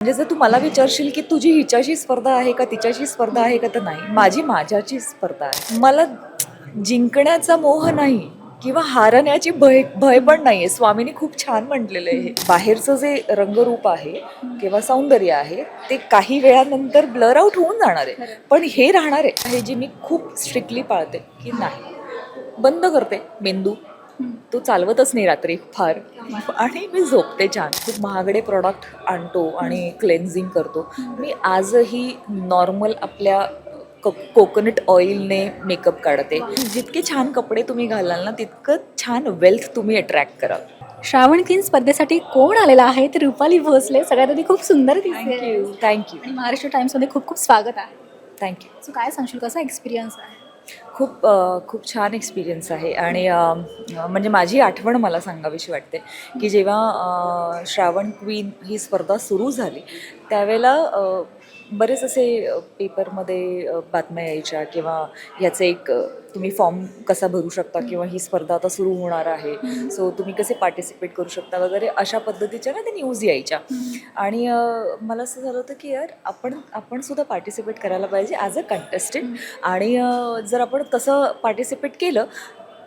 म्हणजे जर तू मला विचारशील की तुझी हिच्याशी स्पर्धा आहे का तिच्याशी स्पर्धा आहे का तर नाही. माझी माझ्याची स्पर्धा आहे. मला जिंकण्याचा मोह नाही किंवा हारण्याची भय भय पण नाही आहे स्वामींनी खूप छान म्हटलेलं आहे. बाहेरचं जे रंगरूप आहे किंवा सौंदर्य आहे ते काही वेळानंतर ब्लर आउट होऊन जाणार आहे. पण हे राहणार आहे. हे जी मी खूप स्ट्रिक्टली पाळते की नाही. बंद करते. मेंदू तो चालवतच नाही रात्री फार. आणि मी झोपते छान. खूप महागडे प्रॉडक्ट आणतो आणि क्लेन्झिंग करतो. मी आजही नॉर्मल आपल्या कोकोनट ऑइलने मेकअप काढते. जितके छान कपडे तुम्ही घालाल ना तितकं छान वेल्थ तुम्ही अट्रॅक्ट कराल. श्रावण किन स्पर्धेसाठी कोण आलेला आहे? तर रुपाली भोसले. सगळ्यात आधी खूप सुंदर थँक्यू थँक्यू आणि महाराष्ट्र टाइम्समध्ये खूप खूप स्वागत आहे. थँक्यू सो काय सांगशील? कसा एक्सपिरियन्स आहे? खूप खूप छान एक्सपिरियन्स आहे. आणि म्हणजे माझी आठवण मला सांगावीशी वाटते की जेव्हा श्रावण क्वीन ही स्पर्धा सुरू झाली त्यावेळेला बरेच असे पेपरमध्ये बातम्या यायच्या किंवा ह्याचे एक तुम्ही फॉर्म कसा भरू शकता किंवा ही स्पर्धा आता सुरू होणार आहे. सो तुम्ही कसे पार्टिसिपेट करू शकता वगैरे अशा पद्धतीच्या ना ते न्यूज यायच्या. आणि मला असं झालं होतं की यार आपण आपण सुद्धा पार्टिसिपेट करायला पाहिजे ॲज अ कंटेस्टंट आणि जर आपण तसं पार्टिसिपेट केलं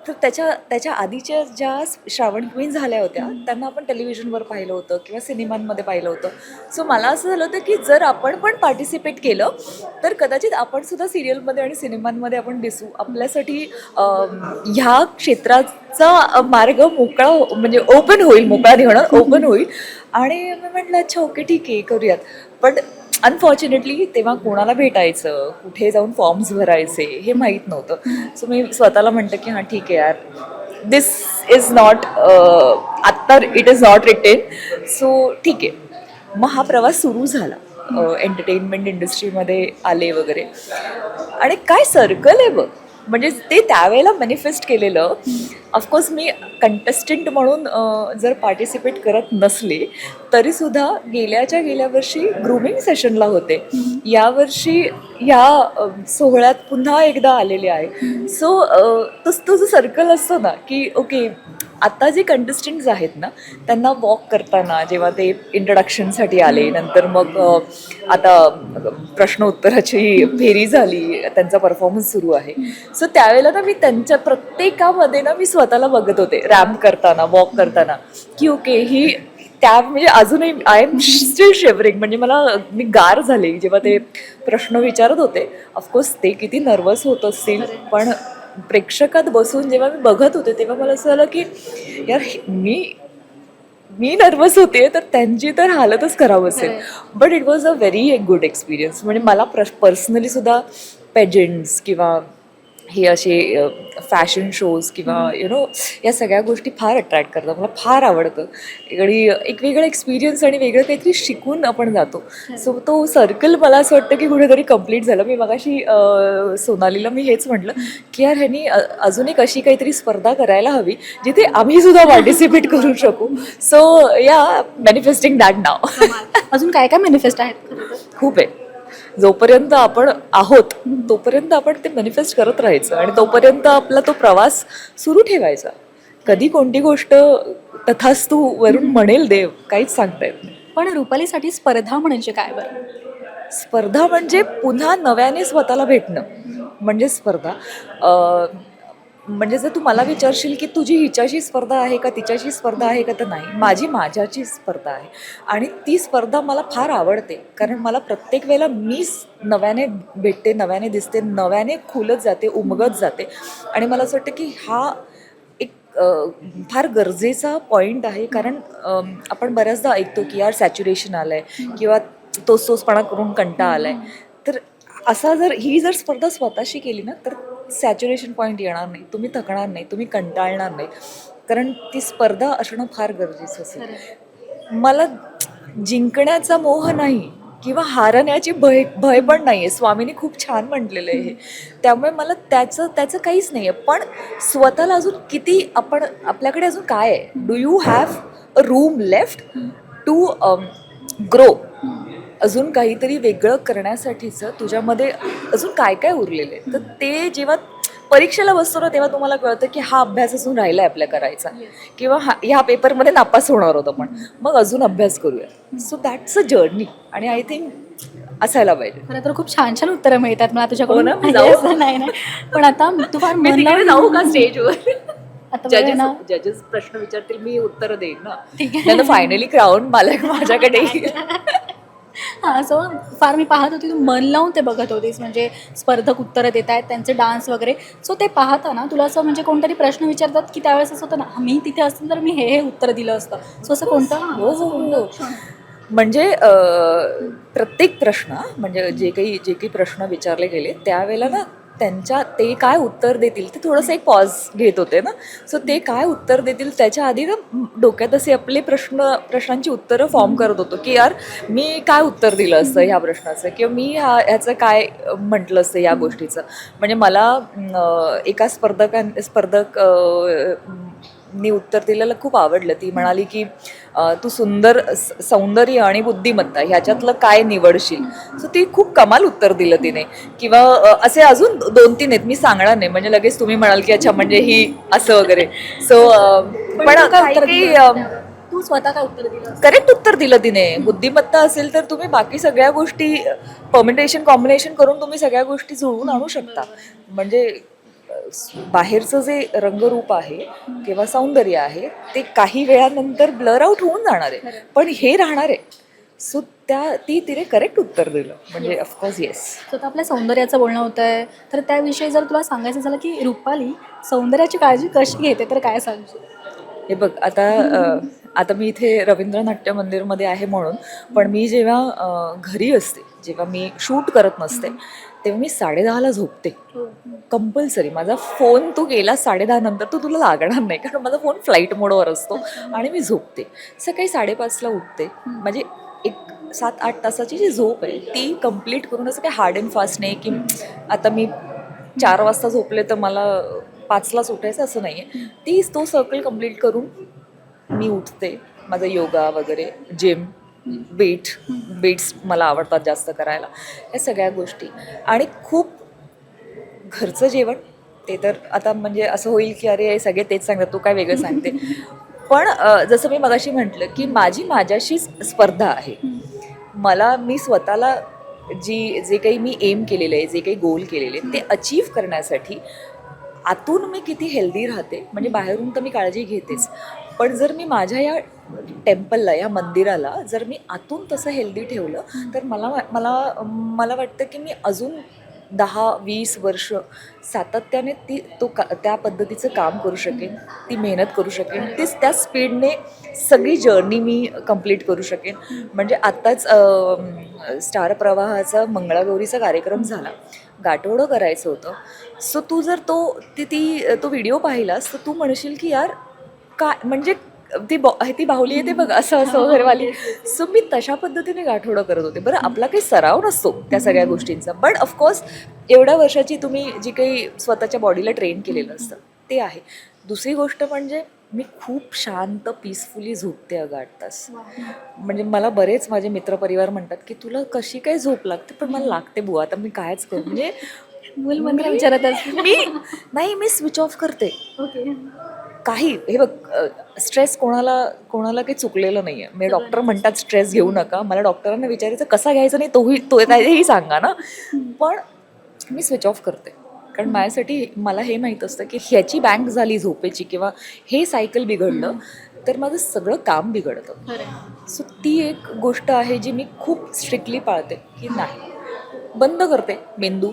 तर त्याच्या त्याच्या आधीच्या ज्या श्रावण क्वीन झाल्या होत्या त्यांना आपण टेलिव्हिजनवर पाहिलं होतं किंवा सिनेमांमध्ये पाहिलं होतं. सो मला असं झालं होतं की जर आपण पण पार्टिसिपेट केलं तर कदाचित आपण सुद्धा सिरियलमध्ये आणि सिनेमांमध्ये आपण दिसू. आपल्यासाठी ह्या क्षेत्राचा मार्ग मोकळा हो- म्हणजे ओपन होईल मोकळा निघणं ओपन होईल. आणि मी म्हटलं अच्छा ओके ठीक आहे करूयात. पण अनफॉर्च्युनेटली तेव्हा कोणाला भेटायचं? कुठे जाऊन फॉर्म्स भरायचे? हे माहीत नव्हतं. सो मी स्वतःला म्हणतं की हां ठीक आहे यार. दिस इज नॉट आत्ता it is not written so ठीक आहे. मग हा प्रवास सुरू झाला एंटरटेनमेंट इंडस्ट्रीमध्ये आले वगैरे. आणि काय सर्कल आहे बघ. म्हणजे ते त्यावेळेला मॅनिफेस्ट केलेलं ऑफकोर्स मी कंटेस्टंट म्हणून जर पार्टिसिपेट करत नसले तरीसुद्धा गेल्याच्या गेल्या वर्षी ग्रुमिंग सेशनला होते. यावर्षी या अ, सोहळ्यात पुन्हा एकदा आलेले आहे. सो तसं तो जो सर्कल असतो ना की ओके आता जे कंटेस्टंट्स आहेत ना त्यांना वॉक करताना जेव्हा ते इंट्रोडक्शनसाठी आले नंतर मग आता प्रश्न उत्तराची फेरी झाली त्यांचा परफॉर्मन्स सुरू आहे. सो त्यावेळेला ना मी त्यांच्या प्रत्येकामध्ये ना मी स्वतःला बघत होते रॅम्प करताना वॉक करताना. की ओके ही त्या म्हणजे अजूनही आय एम स्टील शेवरिंग म्हणजे मला मी गार झाले जेव्हा ते प्रश्न विचारत होते. ऑफकोर्स ते किती नर्वस होत असतील. पण प्रेक्षकात बसून जेव्हा मी बघत होते तेव्हा मला असं झालं की यार मी मी नर्वस होते तर त्यांची तर हालतच खराब असेल. But it was a very good experience म्हणजे मला प्र पर्सनली सुद्धा पेजंट्स किंवा हे असे फॅशन शोज किंवा यु नो या सगळ्या गोष्टी फार अट्रॅक्ट करतात. मला फार आवडतं. आणि एक वेगळा एक्सपिरियन्स आणि वेगळं काहीतरी शिकून आपण जातो. सो तो सर्कल मला असं वाटतं की कुठेतरी कंप्लीट झालं. मी मगाशी सोनालीला मी हेच म्हटलं की यार ह्यांनी अजून एक अशी काहीतरी स्पर्धा करायला हवी जिथे आम्ही सुद्धा पार्टिसिपेट करू शकू. सो या मॅनिफेस्टिंग दॅट नाव अजून काय काय मॅनिफेस्ट आहेत? खूप आहे. जोपर्यंत आपण आहोत तोपर्यंत आपण ते मॅनिफेस्ट करत राहायचं आणि तोपर्यंत आपला तो प्रवास सुरू ठेवायचा. कधी कोणती गोष्ट तथास्तू वरून म्हणेल देव काहीच सांगता येत नाही. पण रुपालीसाठी स्पर्धा म्हणजे काय बरं? स्पर्धा म्हणजे पुन्हा नव्याने स्वतःला भेटणं. म्हणजे स्पर्धा अं, म्हणजे जर तू मला विचारशील की तुझी हिच्याशी स्पर्धा आहे का तिच्याशी स्पर्धा आहे का तर नाही. माझी माझ्याची स्पर्धा आहे. आणि ती स्पर्धा मला फार आवडते. कारण मला प्रत्येक वेळेला मीच नव्याने भेटते नव्याने दिसते नव्याने खुलत जाते उमगत जाते. आणि मला असं वाटतं की हा एक फार गरजेचा पॉईंट आहे. कारण आपण बऱ्याचदा ऐकतो की यार सॅच्युरेशन आलं आहे किंवा तोच तोचपणा करून कंटा आला आहे तर असा जर ही जर स्पर्धा स्वतःशी केली ना तर सॅच्युरेशन पॉईंट येणार नाही. तुम्ही थकणार नाही तुम्ही कंटाळणार नाही. कारण ती स्पर्धा असणं फार गरजेचं असेल. मला जिंकण्याचा मोह नाही किंवा हारण्याची भय भय पण नाही आहे स्वामींनी खूप छान म्हटलेलं आहे हे. त्यामुळे मला त्याचं त्याचं काहीच नाही आहे पण स्वतःला अजून किती आपण आपल्याकडे अजून काय आहे? Do you have a room left to grow अजून काहीतरी वेगळं करण्यासाठीचं तुझ्यामध्ये अजून काय काय उरलेलं आहे? तर ते जेव्हा परीक्षेला बसतो ना तेव्हा तुम्हाला कळतं की हा अभ्यास असून राहिला आपल्या करायचा. किंवा हा ह्या पेपरमध्ये नापास होणार होतं पण मग अजून अभ्यास करूया. सो दॅट्स अ जर्नी आणि आय थिंक असायला पाहिजे. खरं तर खूप छान छान उत्तरं मिळतात मला तुझ्याकडून. हो नाही नाही पण आता तू फार जाऊ का स्टेजवर जजेस जजेस प्रश्न विचारतील मी उत्तर देईन ना. आहे. फायनली क्राऊन मला माझ्याकडे. हा सो फार मी पाहत होती तू मन लावून ते बघत होतीस म्हणजे स्पर्धक उत्तरं देत आहेत त्यांचे डान्स वगैरे. सो ते पाहताना तुला असं म्हणजे कोणतरी प्रश्न विचारतात की त्यावेळेस असं होतं ना मी तिथे असतील तर मी हे हे उत्तर दिलं असतं. सो असं कोणतं? हो, हो, हो. म्हणजे प्रत्येक प्रश्न म्हणजे जे काही जे काही प्रश्न विचारले गेले त्यावेळेला ना त्यांच्या ते काय उत्तर देतील? ते थोडंसं एक पॉज घेत होते ना? सो ते काय उत्तर देतील? त्याच्या आधी ना डोक्यात असे आपले प्रश्न प्रश्नांची उत्तरं फॉर्म करत होतो की यार मी काय उत्तर दिलं असतं ह्या प्रश्नाचं? किंवा मी ह्या ह्याचं काय म्हटलं असतं या गोष्टीचं? म्हणजे मला एका स्पर्धकां स्पर्धक नी उत्तर दिलेलं खूप आवडलं. ती म्हणाली की तू सुंदर सौंदर्य आणि बुद्धिमत्ता ह्याच्यातलं काय निवडशील? सो ती खूप कमाल उत्तर दिलं तिने. किंवा असे अजून दोन तीन आहेत मी सांगणार नाही. म्हणजे लगेच तुम्ही म्हणाल की अच्छा म्हणजे ही असं वगैरे. सो पण पण तू स्वतः काय उत्तर दिलं? करेक्ट उत्तर दिलं तिने. बुद्धिमत्ता असेल तर तुम्ही बाकी सगळ्या गोष्टी परमिटेशन कॉम्बिनेशन करून तुम्ही सगळ्या गोष्टी जुळवून आणू शकता. म्हणजे बाहेरचं जे रंगरूप आहे किंवा सौंदर्य आहे ते काही वेळानंतर ब्लर आउट होऊन जाणार आहे. पण हे राहणार आहे. सो त्या ती तिने करेक्ट उत्तर दिलं. म्हणजे ऑफकोर्स येस तर आता आपल्या सौंदर्याचं बोलणं होतं आहे तर त्याविषयी जर तुला सांगायचं झालं की रुपाली सौंदर्याची काळजी कशी घेते तर काय सांगशील? हे बघ आता आता मी इथे रवींद्र नाट्य मंदिरमध्ये आहे म्हणून पण मी जेव्हा घरी असते जेव्हा मी शूट करत नसते तेव्हा मी साडेदहाला झोपते. कंपल्सरी. माझा फोन तू गेला साडेदहा नंतर तो तुला लागणार नाही. कारण माझा फोन फ्लाईट मोडवर असतो आणि मी झोपते. सकाळी साडेपाचला उठते. म्हणजे एक सात आठ तासाची जी झोप आहे ती कंप्लीट करून असं काही हार्ड अँड फास्ट नाही की आता मी चार वाजता झोपले तर मला पाचलाच उठायचं असं नाही आहे ती तो सर्कल कंप्लीट करून मी उठते. माझा योगा वगैरे जिम वेट वेट्स मला आवडतात जास्त करायला. या सगळ्या गोष्टी. आणि खूप घरचं जेवण ते तर आता म्हणजे असं होईल की अरे सगळे तेच सांगतात तू काय वेगळं सांगते. पण जसं मी मगाशी म्हटलं की माझी माझ्याशीच स्पर्धा आहे. मला मी स्वतःला जी जे काही मी एम केलेलं आहे जे काही गोल केलेले ते अचीव करण्यासाठी आतून मी किती हेल्दी राहते म्हणजे बाहेरून तर मी काळजी घेतेच. पण जर मी माझ्या या टेम्पलला या मंदिराला जर मी आतून तसं हेल्दी ठेवलं तर मला मला मला वाटतं की मी अजून दहा वीस वर्ष सातत्याने ती तो का त्या पद्धतीचं काम करू शकेन ती मेहनत करू शकेन तीच त्या स्पीडने सगळी जर्नी मी कंप्लीट करू शकेन. म्हणजे आत्ताच स्टार प्रवाहाचा मंगळागौरीचा कार्यक्रम झाला. गाठोडं करायचं होतं. सो तू जर तो ती ती तो व्हिडिओ पाहिलास तर तू म्हणशील की यार काय म्हणजे ती बॉ ती बाहुली आहे ते बघ असं असं वगैरे वाली सो मी तशा पद्धतीने गाठोडं करत होते. बरं आपला काही सराव नसतो त्या सगळ्या गोष्टींचा. बट ऑफकोर्स एवढ्या वर्षाची तुम्ही जी काही स्वतःच्या बॉडीला ट्रेन केलेलं असतं ते आहे. दुसरी गोष्ट म्हणजे मी खूप शांत पीसफुली झोपते अगं आठ तास. म्हणजे मला बरेच माझे मित्रपरिवार म्हणतात की तुला कशी काय झोप लागते? पण मला लागते बुवा आता मी कायच करू? म्हणजे मूल विचारत असतील मी नाही मी स्विच ऑफ करते. ओके काही हे बघ स्ट्रेस कोणाला कोणाला काही चुकलेलं नाही आहे मी डॉक्टर म्हणतात स्ट्रेस घेऊ नका. मला डॉक्टरांना विचारायचं कसा घ्यायचा नाही तोही तो हेही सांगा ना. पण मी स्विच ऑफ करते. कारण माझ्यासाठी मला हे माहीत असतं की ह्याची बँक झाली झोपेची किंवा हे सायकल बिघडलं तर माझं सगळं काम बिघडतं. सो ती एक गोष्ट आहे जी मी खूप स्ट्रिक्टली पाळते की नाही. बंद करते मेंदू.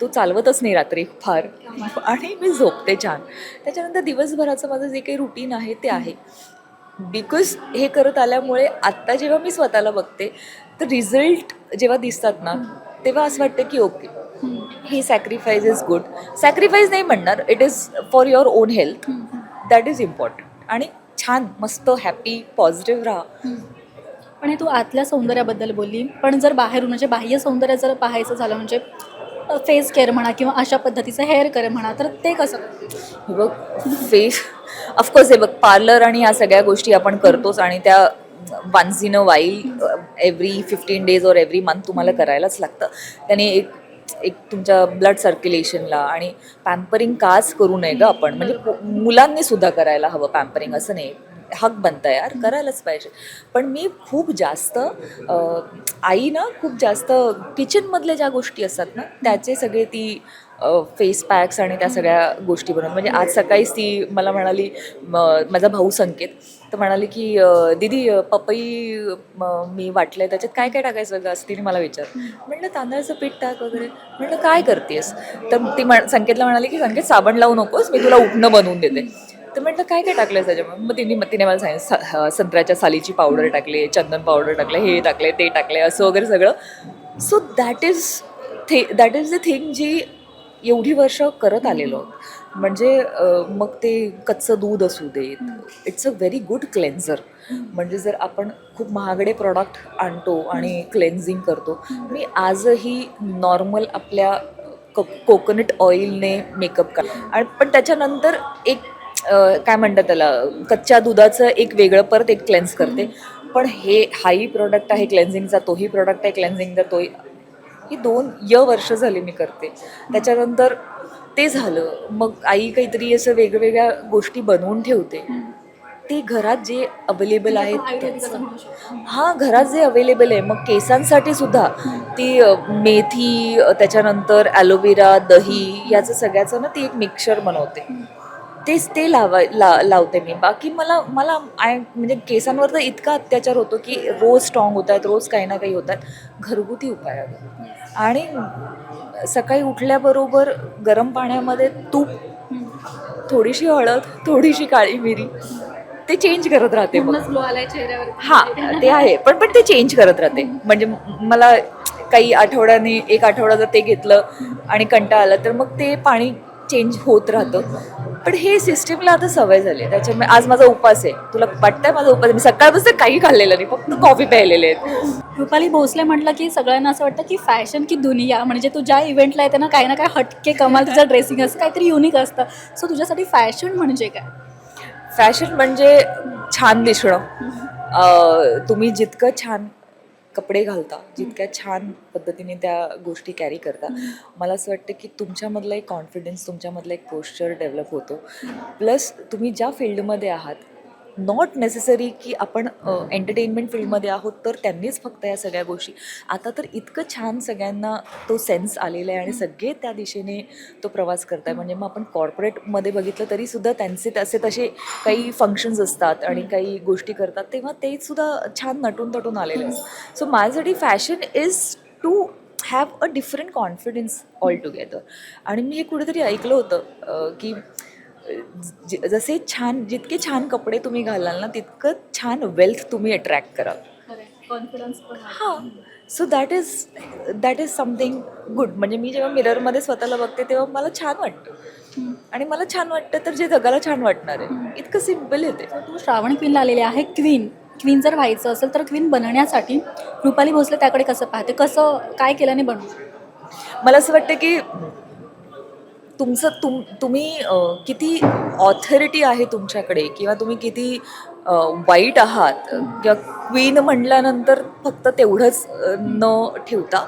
तो चालवतच नाही रात्री फार. आणि मी झोपते छान. त्याच्यानंतर दिवसभराचं माझं जे काही रुटीन आहे ते आहे. बिकॉज हे करत आल्यामुळे आत्ता जेव्हा मी स्वतःला बघते तर रिझल्ट जेव्हा दिसतात ना तेव्हा असं वाटतं की ओके ही सॅक्रिफाईज इज गुड सॅक्रिफाईस नाही म्हणणार it is for your own health that is important आणि छान मस्त हॅपी पॉझिटिव्ह राहा. पण हे तू आतल्या सौंदर्याबद्दल बोलली. पण जर बाहेरून म्हणजे बाह्य सौंदर्य जर पाहायचं झालं म्हणजे फेस केअर म्हणा किंवा अशा पद्धतीचं हेअर केअर म्हणा तर ते कसं? बघ फेस ऑफकोर्स हे बघ पार्लर आणि ह्या सगळ्या गोष्टी आपण करतोच आणि त्या once in a while every fifteen days or every month तुम्हाला करायलाच लागतं. त्याने एक एक तुमच्या ब्लड सर्क्युलेशनला आणि पॅम्परिंग काच करू नये ग आपण. म्हणजे मुलांनी सुद्धा करायला हवं पॅम्परिंग असं नाही. हक बनतं यार करायलाच पाहिजे. पण मी खूप जास्त आई ना खूप जास्त किचनमधल्या ज्या गोष्टी असतात ना त्याचे सगळे ती फेस पॅक्स आणि त्या सगळ्या गोष्टी बनवून म्हणजे आज सकाळीच ती मला म्हणाली माझा भाऊ संकेत तर म्हणाली की दीदी पपई म- वाटलंय त्याच्यात काय काय टाकायचं ग? असं तिने मला विचार म्हटलं तांदळाचं पीठ टाक वगैरे. म्हटलं काय करतेस? तर ती म्हण संकेतला म्हणाली की संकेत साबण लावू नकोस मी तुला उठणं बनवून देते. तर म्हटलं काय काय टाकलं त्याच्यामध्ये मग तिने मग तिने मला सांगितलं सा- संत्र्याच्या सालीची पावडर टाकली चंदन पावडर टाकले हे टाकले ते टाकले असं वगैरे सगळं. So that is the that is the thing जी एवढी वर्ष करत आलेलो. म्हणजे मग ते कच्चं दूध असू देत it's a very good cleanser म्हणजे जर आपण खूप महागडे प्रॉडक्ट आणतो आणि क्लेन्झिंग करतो मी आजही नॉर्मल आपल्या कोकोनट ऑइलने मेकअप का आणि पण त्याच्यानंतर एक काय म्हणतात त्याला कच्च्या दुधाचं एक वेगळं परत एक क्लेन्स करते. पण हे हाही प्रोडक्ट आहे क्लेन्झिंगचा तोही प्रोडक्ट आहे क्लेन्झिंगचा तोही. ही दोन य वर्ष झाली मी करते. त्याच्यानंतर ते झालं. मग आई काहीतरी असं वेगवेगळ्या गोष्टी बनवून ठेवते. ते घरात जे अवेलेबल आहेत. हा घरात जे अवेलेबल आहे मग केसांसाठी सुद्धा. ती मेथी त्याच्यानंतर ॲलोवेरा दही याचं सगळ्याचं ना ती एक मिक्सचर बनवते. तेच ते लावाय ला लावते मी. बाकी मला मला आय म्हणजे केसांवर तर इतका अत्याचार होतो की रोज स्ट्रॉंग होत आहेत रोज काही ना काही होत आहेत घरगुती उपाय आहे आणि सकाळी उठल्याबरोबर गरम पाण्यामध्ये तूप थोडीशी हळद थोडीशी काळी मिरी ते चेंज करत राहते हा ते आहे. पण पण ते चेंज करत राहते. म्हणजे मला काही आठवड्याने एक आठवडा जर ते घेतलं आणि कंटाळा आला तर मग ते पाणी चेंज होत राहतं. पण हे सिस्टीमला आता सवय झाली आहे. त्याच्यामुळे आज माझा उपास आहे. तुला वाटतंय माझा उपास आहे. मी सकाळपासून काही खाल्लेलं नाही. फक्त कॉफी प्यायलेले आहेत. रुपाली भोसले म्हटलं की सगळ्यांना असं वाटतं की फॅशन की दुनिया म्हणजे तू ज्या इव्हेंटला येते ना काही ना काही हटके कमाल तुझं ड्रेसिंग असं काहीतरी युनिक असतं. सो तुझ्यासाठी फॅशन म्हणजे काय? फॅशन म्हणजे छान दिसणं. अं, तुम्ही जितकं छान कपडे घालता जितक्या छान पद्धतीने त्या गोष्टी कॅरी करता. मला असं वाटतं की तुमच्यामधला एक कॉन्फिडन्स तुमच्यामधला एक पोश्चर डेव्हलप होतो. प्लस तुम्ही ज्या फील्डमध्ये आहात नॉट नेसेसरी की आपण एंटरटेनमेंट फील्डमध्ये आहोत तर त्यांनीच फक्त या सगळ्या गोष्टी. आता तर इतकं छान सगळ्यांना तो सेन्स आलेला आहे आणि सगळे त्या दिशेने तो प्रवास करताय. म्हणजे मग आपण कॉर्पोरेटमध्ये बघितलं तरी सुद्धा त्यांचे तसे तसे काही फंक्शन्स असतात आणि काही गोष्टी करतात. तेव्हा ते सुद्धा छान नटून तटून आलेले असतात. सो माझ्यासाठी fashion is to have a different confidence altogether आणि मी हे कुठेतरी ऐकलं होतं की जसे छान जितके छान कपडे तुम्ही घालाल ना तितकं छान वेल्थ तुम्ही अट्रॅक्ट कराल. कॉन्फिडन्स हां. So that is that is something good म्हणजे मी जेव्हा मिररमध्ये स्वतःला बघते तेव्हा मला छान वाटतं. आणि मला छान वाटतं तर जे जगाला छान वाटणार आहे. इतकं सिंपल आहे ते. तू श्रावण क्वीनला आलेली आहे. क्वीन क्वीन जर व्हायचं असेल तर क्वीन बनण्यासाठी रुपाली भोसले त्याकडे कसं पाहते? कसं काय केल्याने बनू? मला असं वाटतं की तुमचं तुम तुम्ही किती ऑथॉरिटी आहे तुमच्याकडे? किंवा तुम्ही किती वाईट आहात? किंवा क्वीन म्हटल्यानंतर फक्त तेवढंच न ठेवता?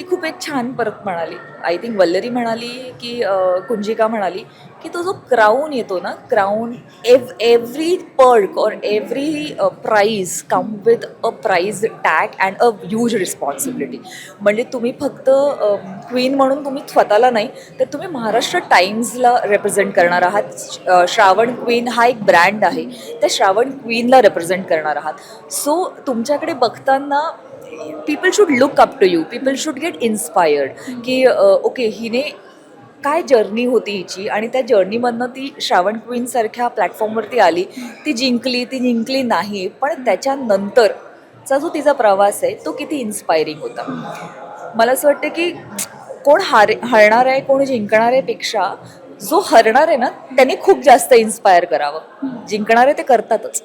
ती खूप एक छान परत म्हणाली. आय थिंक वल्लरी म्हणाली की कुंजिका म्हणाली की तो जो क्राऊन येतो ना क्राऊन एव every perk or every prize come with a price tag and a huge responsibility म्हणजे तुम्ही फक्त क्वीन म्हणून तुम्ही स्वतःला नाही तर तुम्ही महाराष्ट्र टाईम्सला रिप्रेझेंट करणार आहात. श- श्रावण क्वीन हा एक ब्रँड आहे. त्या श्रावण क्वीनला रिप्रेझेंट करणार आहात. सो तुमच्याकडे बघताना people should look up to you people should get inspired की ओके हिने काय जर्नी होती हिची? आणि त्या जर्नीमधनं ती श्रावण क्वीनसारख्या प्लॅटफॉर्मवरती आली. ती जिंकली ती जिंकली नाही. पण त्याच्यानंतरचा जो तिचा प्रवास आहे तो किती इन्स्पायरिंग होता. मला असं वाटतं की कोण हार हरणार आहे कोण जिंकणार आहे पेक्षा जो हरणार आहे ना त्याने खूप जास्त इन्स्पायर करावं. जिंकणारे ते करतातच.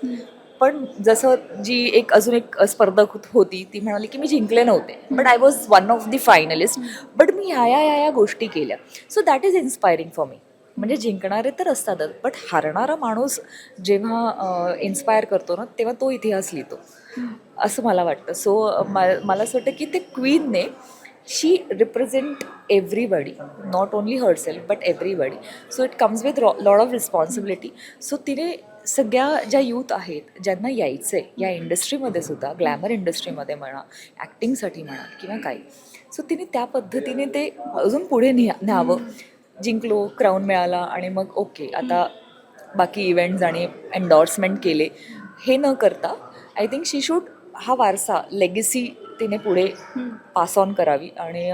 पण जसं जी एक अजून एक स्पर्धक होत- ती म्हणाली की मी जिंकले नव्हते. But I was one of the finalist but मी ह्या या या या गोष्टी केल्या. So that is inspiring for me म्हणजे जिंकणारे तर असतातच बट हारणारा माणूस जेव्हा इन्स्पायर करतो ना तेव्हा तो इतिहास लिहितो. असं मला वाटतं. सो मला असं वाटतं की ते क्वीनने she represent everybody not only herself but everybody so it comes with lot of responsibility so तिने सगळ्या ज्या यूथ आहेत ज्यांना यायचं आहे या इंडस्ट्रीमध्ये सुद्धा ग्लॅमर इंडस्ट्रीमध्ये म्हणा ॲक्टिंगसाठी म्हणा किंवा काही. सो तिने त्या पद्धतीने ते अजून पुढे न्या न्यावं. जिंकलो क्राऊन मिळाला आणि मग ओके आता बाकी इव्हेंट्स आणि एन्डॉर्समेंट केले. हे न करता आय थिंक शी शूड हा वारसा लेगसी तिने पुढे पास ऑन करावी. आणि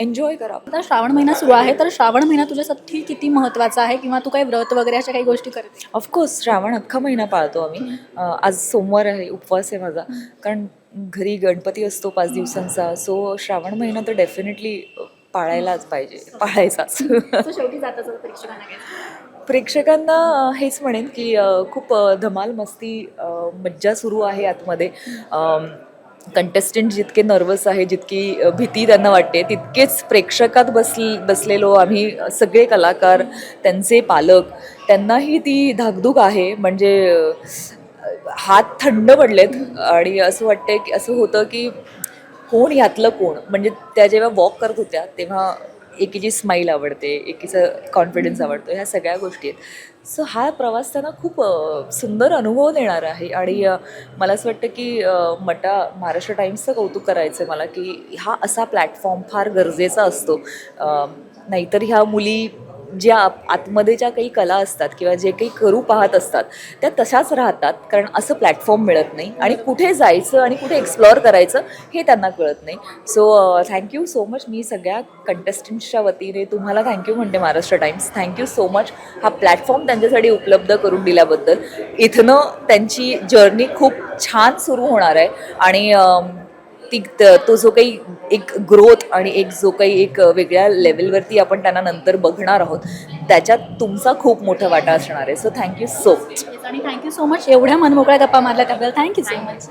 एन्जॉय करावं आता श्रावण महिना सुरू आहे तर श्रावण महिना तुझ्यासाठी किती महत्त्वाचा आहे किंवा तू काही व्रत वगैरे अशा काही गोष्टी करते? ऑफकोर्स श्रावण अख्खा महिना पाळतो आम्ही. आज सोमवार आहे उपवास आहे माझा. कारण घरी गणपती असतो पाच दिवसांचा सो श्रावण महिना तर डेफिनेटली पाळायलाच पाहिजे. पाळायचाच. शेवटी प्रेक्षकांना हेच म्हणेन की खूप धमाल मस्ती मज्जा सुरू आहे आतमध्ये. कंटेस्टंट जितके नर्वस आहे जितकी भीती त्यांना वाटते तितकेच प्रेक्षकात बस बसलेलो आम्ही सगळे कलाकार त्यांचे पालक त्यांनाही ती धाकधूक आहे. म्हणजे हात थंड पडलेत आणि असं वाटतंय की असं होतं की कोण यातलं कोण? म्हणजे त्या जेव्हा वॉक करत होत्या तेव्हा एकीची स्माईल आवडते एकीचं कॉन्फिडन्स आवडतो ह्या सगळ्या गोष्टी आहेत. सो हा प्रवास त्यांना खूप सुंदर अनुभव देणार आहे. आणि मला असं वाटतं की मटा महाराष्ट्र टाइम्सचं कौतुक करायचं आहे मला की हा असा प्लॅटफॉर्म फार गरजेचा असतो. नाहीतर ह्या मुली ज्या आतमध्ये ज्या काही कला असतात किंवा जे काही करू पाहत असतात त्या तशाच राहतात कारण असं प्लॅटफॉर्म मिळत नाही. आणि कुठे जायचं आणि कुठे एक्सप्लोअर करायचं हे त्यांना कळत नाही. So thank you so much मी सगळ्या कंटेस्टंट्सच्या वतीने तुम्हाला थँक्यू म्हणते Maharashtra Times thank you so much हा प्लॅटफॉर्म त्यांच्यासाठी उपलब्ध करून दिल्याबद्दल. इथनं त्यांची जर्नी खूप छान सुरू होणार आहे. आणि त- तो जो काही एक ग्रोथ आणि एक जो काही एक वेगळ्या लेवलवरती आपण त्यांना नंतर बघणार आहोत त्याच्यात तुमचा खूप मोठा वाटा असणार आहे. So thank you so much आणि थँक्यू सो मच एवढ्या मनमोकळ्या गप्पा मारल्या त्याबद्दल थँक्यू सो मच